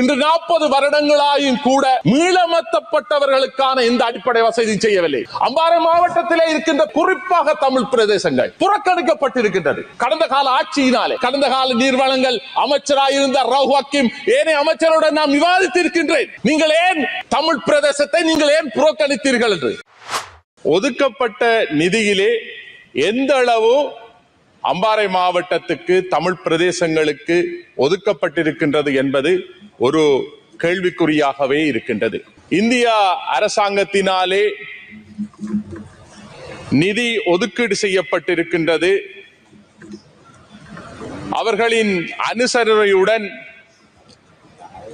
இன்று நாற்பது வருடங்களாயும் கூட மீளமத்தப்பட்டவர்களுக்கான இந்த அடிப்படை வசதி செய்யவில்லை. அம்பாறை மாவட்டத்திலே இருக்கின்ற குறிப்பாக தமிழ் பிரதேசங்கள் புறக்கணிக்கப்பட்டிருக்கின்றது. கடந்த கால ஆட்சியினாலே கடந்த கால நீர்வளங்கள் அமைச்சராயிருந்த ரவு ஹக்கீம் ஏனைய அமைச்சருடன் நாம் விவாதித்திருக்கின்றேன். நீங்கள் ஏன் தமிழ் பிரதேசத்தை நீங்கள் ஏன் புறக்கணித்தீர்கள் என்று? ஒதுக்கப்பட்ட நிதியிலே எந்த அளவு அம்பாறை மாவட்டத்துக்கு தமிழ் பிரதேசங்களுக்கு ஒதுக்கப்பட்டிருக்கின்றது என்பது ஒரு கேள்விக்குறியாகவே இருக்கின்றது. இந்தியா அரசாங்கத்தினாலே நிதி ஒதுக்கீடு செய்யப்பட்டிருக்கின்றது. அவர்களின் அனுசரணையுடன்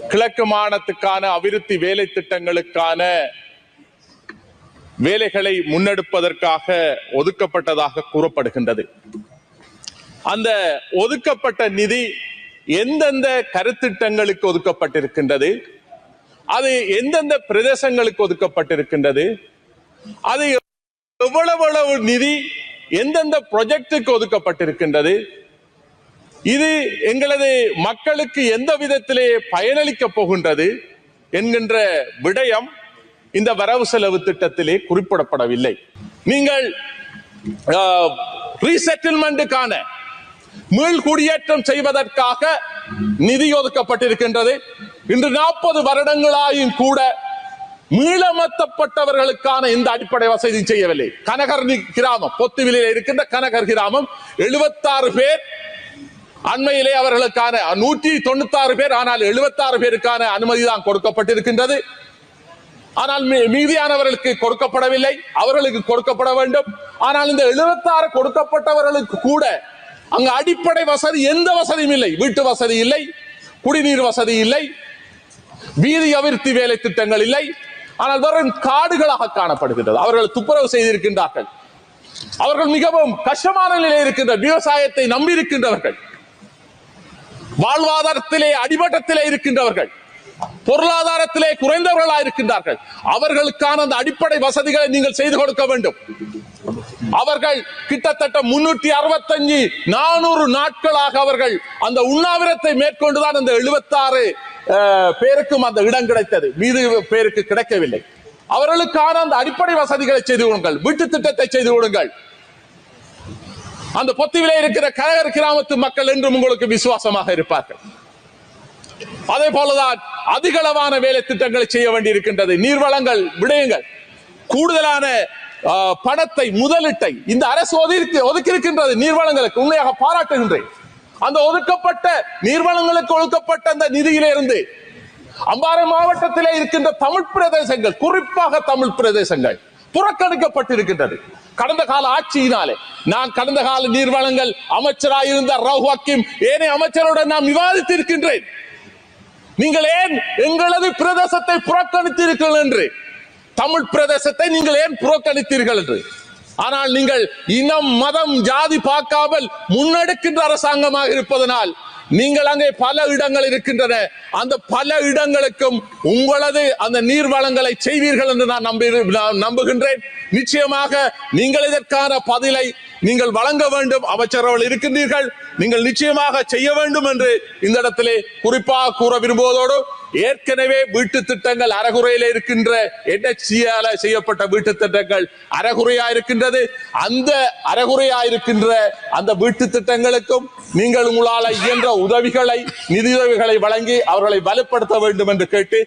கிழக்கு மாநிலத்துக்கான அபிவிருத்தி வேலை திட்டங்களுக்கான வேலைகளை முன்னெடுப்பதற்காக ஒதுக்கப்பட்டதாக கூறப்படுகின்றது. அந்த ஒதுக்கப்பட்ட நிதி எந்தெந்த கருத்திட்டங்களுக்கு ஒதுக்கப்பட்டிருக்கின்றது? அது எந்தெந்த பிரதேசங்களுக்கு ஒதுக்கப்பட்டிருக்கின்றது? அது எவ்வளவு அளவு நிதி எந்தெந்த ப்ரொஜெக்டுக்கு ஒதுக்கப்பட்டிருக்கின்றது? இது எங்களது மக்களுக்கு எந்த விதத்திலே பயனளிக்க போகின்றது என்கின்ற விடயம் இந்த வரவு செலவு திட்டத்திலே குறிப்பிடப்படவில்லை. நீங்கள் ரீசெட்டில்மெண்ட்டுக்கான மீள் குடியேற்றம் செய்வதற்காக நிதி ஒதுக்கப்பட்டிருக்கின்றது. இன்று நாற்பது வருடங்களாயும் கூட மீளமர்த்தப்பட்டவர்களுக்கான இந்த அடிப்படை வசதி செய்யவில்லை. கனகர் கிராமம் பொத்துவிலையில் இருக்கின்ற கனகர் கிராமம் எழுபத்தாறு பேர் அண்மையிலே அவர்களுக்கான நூற்றி தொண்ணூத்தாறு பேர் ஆனால் எழுபத்தாறு பேருக்கான அனுமதி தான் கொடுக்கப்பட்டிருக்கின்றது. ஆனால் மீ- மீதியானவர்களுக்கு கொடுக்கப்படவில்லை அவர்களுக்கு கொடுக்கப்பட வேண்டும். ஆனால் இந்த எழுபத்தாறு கொடுக்கப்பட்டவர்களுக்கு கூட அங்கு அடிப்படை வசதி எந்த வசதியும் இல்லை. வீட்டு வசதி இல்லை குடிநீர் வசதி இல்லை வீதி அபிவிருத்தி வேலை திட்டங்கள் இல்லை. ஆனால் வெறும் காடுகளாக காணப்படுகின்றது. அவர்கள் துப்புரவு செய்திருக்கின்றார்கள். அவர்கள் மிகவும் கஷ்டமான நிலையில் இருக்கின்ற விவசாயத்தை நம்பி இருக்கின்றவர்கள். வாழ்வாதாரத்திலே அடிமட்டத்திலே இருக்கின்றவர்கள். பொருளாதாரத்திலே குறைந்தவர்களாக இருக்கின்றார்கள் அவர்களுக்கான அந்த அடிப்படை வசதிகளை நீங்கள் செய்து கொடுக்க வேண்டும். அவர்கள் கிட்டத்தட்ட முன்னூற்றி அறுபத்தஞ்சு நானூறு நாட்களாக அவர்கள் அந்த உண்ணாவிரத்தை மேற்கொண்டுதான் அந்த எழுபத்தாறு பேருக்கும் அந்த இடம் கிடைத்தது. மீது பேருக்கு கிடைக்கவில்லை. அவர்களுக்கான அந்த அடிப்படை வசதிகளை செய்து கொடுங்கள் வீட்டு திட்டத்தை செய்து கொடுங்கள் அந்த பொத்திவிலே இருக்கிற கரகர் கிராமத்து மக்கள் என்றும் உங்களுக்கு விசுவாசமாக இருப்பார்கள். அதே போலதான் அதிகளவான வேலை திட்டங்களை செய்ய வேண்டி இருக்கின்றது நீர்வளங்கள் விடயங்கள். கூடுதலான பணத்தை முதலீட்டை இந்த அரசு ஒதுக்கி ஒதுக்கியிருக்கின்றது நீர்வளங்களுக்கு உண்மையாக பாராட்டுகின்றேன். அந்த ஒதுக்கப்பட்ட நீர்வளங்களுக்கு ஒதுக்கப்பட்ட அந்த நிதியிலிருந்து அம்பாறை மாவட்டத்திலே இருக்கின்ற தமிழ் பிரதேசங்கள் குறிப்பாக தமிழ் பிரதேசங்கள் புறக்கணிக்கப்பட்டிருக்கின்றது. கடந்த கால ஆட்சியினாலே நான் கடந்த கால நீர்வளங்கள் அமைச்சராயிருந்த ரவு ஹக்கீம் ஏனைய அமைச்சருடன் நான் விவாதித்திருக்கின்றேன். நீங்கள் ஏன் எங்களது பிரதேசத்தை புறக்கணித்தீர்கள் என்று? தமிழ் பிரதேசத்தை நீங்கள் ஏன் புறக்கணித்தீர்கள் என்று? ஆனால் நீங்கள் இனம் மதம் ஜாதி பார்க்காமல் முன்னெடுக்கின்ற அரசாங்கமாக இருப்பதனால் நீங்கள் அங்கே பல இடங்கள் இருக்கின்றன. அந்த பல இடங்களுக்கும் உங்களது அந்த நீர் வளங்களை செய்வீர்கள் என்று நான் நம்பி நான் நம்புகின்றேன். நிச்சயமாக நீங்கள் இதற்கான பதிலை நீங்கள் வழங்க வேண்டும் அமைச்சர்கள் இருக்கின்றீர்கள். நீங்கள் நிச்சயமாக செய்ய வேண்டும் என்று இந்த இடத்திலே குறிப்பாக கூற விரும்புவதோடு ஏற்கனவே வீட்டு திட்டங்கள் அறகுறையில இருக்கின்ற என்எச்சியால செய்யப்பட்ட வீட்டு திட்டங்கள் அறகுறையா இருக்கின்றது. அந்த அறகுறையா இருக்கின்ற அந்த வீட்டு திட்டங்களுக்கும் நீங்கள் உங்களால இயன்ற உதவிகளை நிதியுதவிகளை வழங்கி அவர்களை வலுப்படுத்த வேண்டும் என்று கேட்டு